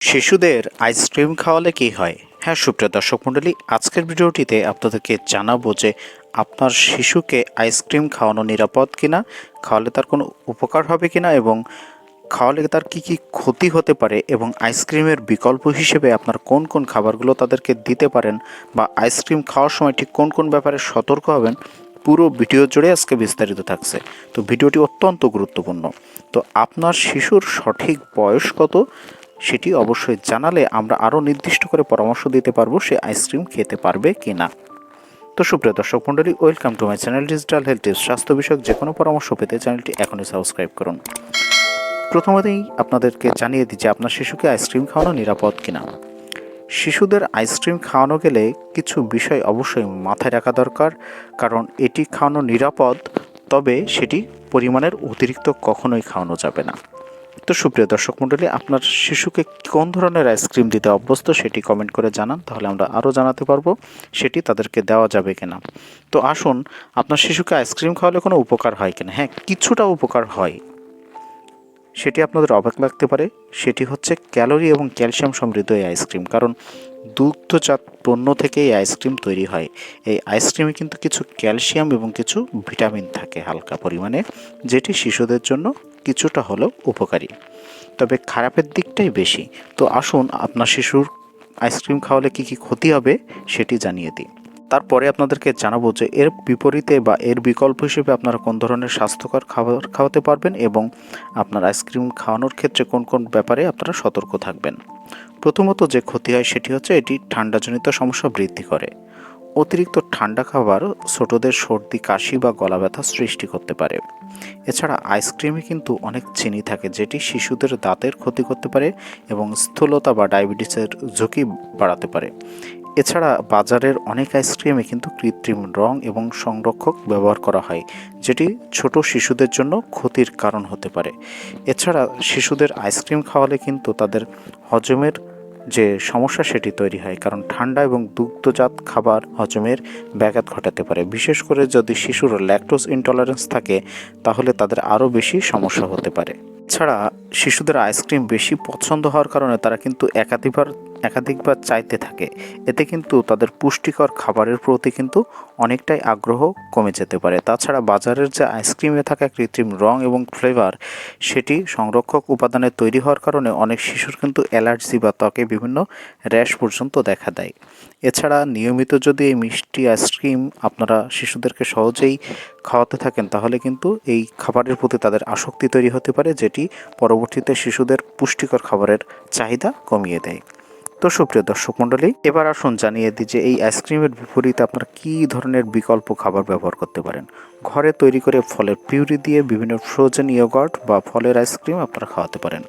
শিশুদের আইসক্রিম খাওয়ালে কি হয়? হ্যাঁ সুপ্রিয় দর্শক মণ্ডলী, আজকের ভিডিওটিতে আপনাদেরকে জানাব যে আপনার শিশুকে আইসক্রিম খাওয়ানো নিরাপদ কিনা, খাওয়ালে তার কোনো উপকার হবে কিনা এবং খাওয়ালে তার কি কি ক্ষতি হতে পারে এবং আইসক্রিমের বিকল্প হিসেবে আপনার কোন কোন খাবারগুলো তাদেরকে দিতে পারেন বা আইসক্রিম খাওয়ার সময় ঠিক কোন কোন ব্যাপারে সতর্ক হবেন, পুরো ভিডিও জুড়ে আজকে বিস্তারিত থাকছে। তো ভিডিওটি অত্যন্ত গুরুত্বপূর্ণ। তো আপনার শিশুর সঠিক বয়স কত? সেটি অবশ্যই জানালে আমরা আরও নির্দিষ্ট করে পরামর্শ দিতে পারব সে আইসক্রিম খেতে পারবে কি না। তো সুপ্রিয় দর্শক মণ্ডলী, welcome to my channel digital health tips. স্বাস্থ্য বিষয়ক যে কোনো পরামর্শ পেতে চ্যানেলটি এখনই সাবস্ক্রাইব করুন। প্রথমতেই আপনাদেরকে জানিয়ে দিই যে আপনার শিশুকে আইসক্রিম খাওয়ানো নিরাপদ কিনা। শিশুদের আইসক্রিম খাওয়ানো গেলে কিছু বিষয় অবশ্যই মাথায় রাখা দরকার, কারণ এটি খাওয়ানো নিরাপদ, তবে সেটি পরিমাণের অতিরিক্ত কখনোই খাওয়ানো যাবে না। তো সুপ্রিয় দর্শক মণ্ডলী, আপনার শিশুকে কোন ধরনের আইসক্রিম দিতে অভ্যস্ত সেটি কমেন্ট করে জানান, তাহলে আমরা আরও জানাতে পারব সেটি তাদেরকে দেওয়া যাবে কিনা। তো আসুন, আপনার শিশুকে আইসক্রিম খাওয়ালে কোনো উপকার হয় কিনা? হ্যাঁ কিছুটা উপকার হয়। সেটি আপনাদের অবাক লাগতে পারে, সেটি হচ্ছে ক্যালোরি এবং ক্যালসিয়াম সমৃদ্ধ এই আইসক্রিম কারণ দুগ্ধজাত পণ্য থেকে এই আইসক্রিম তৈরি হয়। এই আইসক্রিমে কিন্তু কিছু ক্যালসিয়াম এবং কিছু ভিটামিন থাকে হালকা পরিমাণে, যেটি শিশুদের জন্য কিছুটা হলেও উপকারী। তবে খারাপের দিকটাই বেশি। তো আসুন আপনার শিশুর আইসক্রিম খাওয়ালে কী কী ক্ষতি হবে সেটি জানিয়ে দিই। তারপরে আপনাদেরকে জানাব যে এর বিপরীতে বা এর বিকল্প হিসেবে আপনারা কোন ধরনের স্বাস্থ্যকর খাবার খাওয়াতে পারবেন এবং আপনার আইসক্রিম খাওয়ানোর ক্ষেত্রে কোন কোন ব্যাপারে আপনারা সতর্ক থাকবেন। প্রথমত যে ক্ষতি হয় সেটি হচ্ছে এটি ঠান্ডাজনিত সমস্যা বৃদ্ধি করে। অতিরিক্ত ঠান্ডা খাবার ছোটদের সর্দি, কাশি বা গলা ব্যথা সৃষ্টি করতে পারে। এছাড়া আইসক্রিমে কিন্তু অনেক চিনি থাকে, যেটি শিশুদের দাঁতের ক্ষতি করতে পারে এবং স্থূলতা বা ডায়াবেটিসের ঝুঁকি বাড়াতে পারে। এছাড়া বাজারের অনেক আইসক্রিমে কিন্তু কৃত্রিম রং এবং সংরক্ষক ব্যবহার করা হয়, যেটি ছোট শিশুদের জন্য ক্ষতির কারণ হতে পারে। এছাড়া শিশুদের আইসক্রিম খাওয়ালে কিন্তু তাদের হজমের যে সমস্যা সেটি তৈরি হয়, কারণ ঠান্ডা এবং দুগ্ধজাত খাবার হজমের ব্যাঘাত ঘটাতে পারে। বিশেষ করে যদি শিশুর ল্যাকটোজ ইনটলারেন্স থাকে, তাহলে তাদের আরও বেশি সমস্যা হতে পারে। ছাড়া শিশুদের আইসক্রিম বেশি পছন্দ হওয়ার কারণে তারা কিন্তু একাধিকবার একাধিকবার চাইতে থাকে। এতে কিন্তু তাদের পুষ্টিকর খাবারের প্রতি কিন্তু অনেকটাই আগ্রহ কমে যেতে পারে। তাছাড়া বাজারের যে আইসক্রিমে থাকা কৃত্রিম রং এবং ফ্লেভার, সেটি সংরক্ষক উপাদানে তৈরি হওয়ার কারণে অনেক শিশুর কিন্তু অ্যালার্জি বা ত্বকে বিভিন্ন র্যাশ পর্যন্ত দেখা দেয়। এছাড়া নিয়মিত যদি এই মিষ্টি আইসক্রিম আপনারা শিশুদেরকে সহজেই খাওয়াতে থাকেন, তাহলে কিন্তু এই খাবারের প্রতি তাদের আসক্তি তৈরি হতে পারে, যেটি পরবর্তীতে শিশুদের পুষ্টিকর খাবারের চাহিদা কমিয়ে দেয়। তো সুপ্রিয় দর্শক মণ্ডলী, এবার আসুন জানিয়ে দিই যে এই আইসক্রিমের বিপরীতে আপনারা কী ধরনের বিকল্প খাবার ব্যবহার করতে পারেন? ঘরে তৈরি করে ফলের পিউরি দিয়ে বিভিন্ন ফ্রোজেন ইয়োগার্ট বা ফলের আইসক্রিম আপনারা খাওয়াতে পারেন।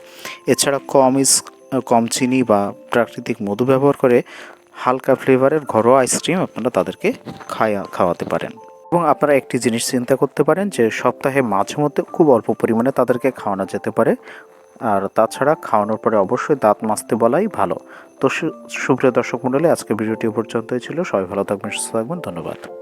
এছাড়া কম ইস, কম চিনি বা প্রাকৃতিক মধু ব্যবহার করে হালকা ফ্লেভারের ঘরোয়া আইসক্রিম আপনারা তাদেরকে খায়া, খাওয়াতে পারেন। এবং আপনারা একটি জিনিস চিন্তা করতে পারেন যে সপ্তাহে মাঝে মধ্যে খুব অল্প পরিমাণে তাদেরকে খাওয়ানো যেতে পারে আর তাছাড়া খাওয়ানোর পরে অবশ্যই দাঁত মাজতে বলাই ভালো। তো সুপ্রিয় দর্শক মণ্ডলী আজকে ভিডিওটি পর্যন্তই ছিল। সবাই ভালো থাকবেন, সুস্থ থাকবেন। ধন্যবাদ।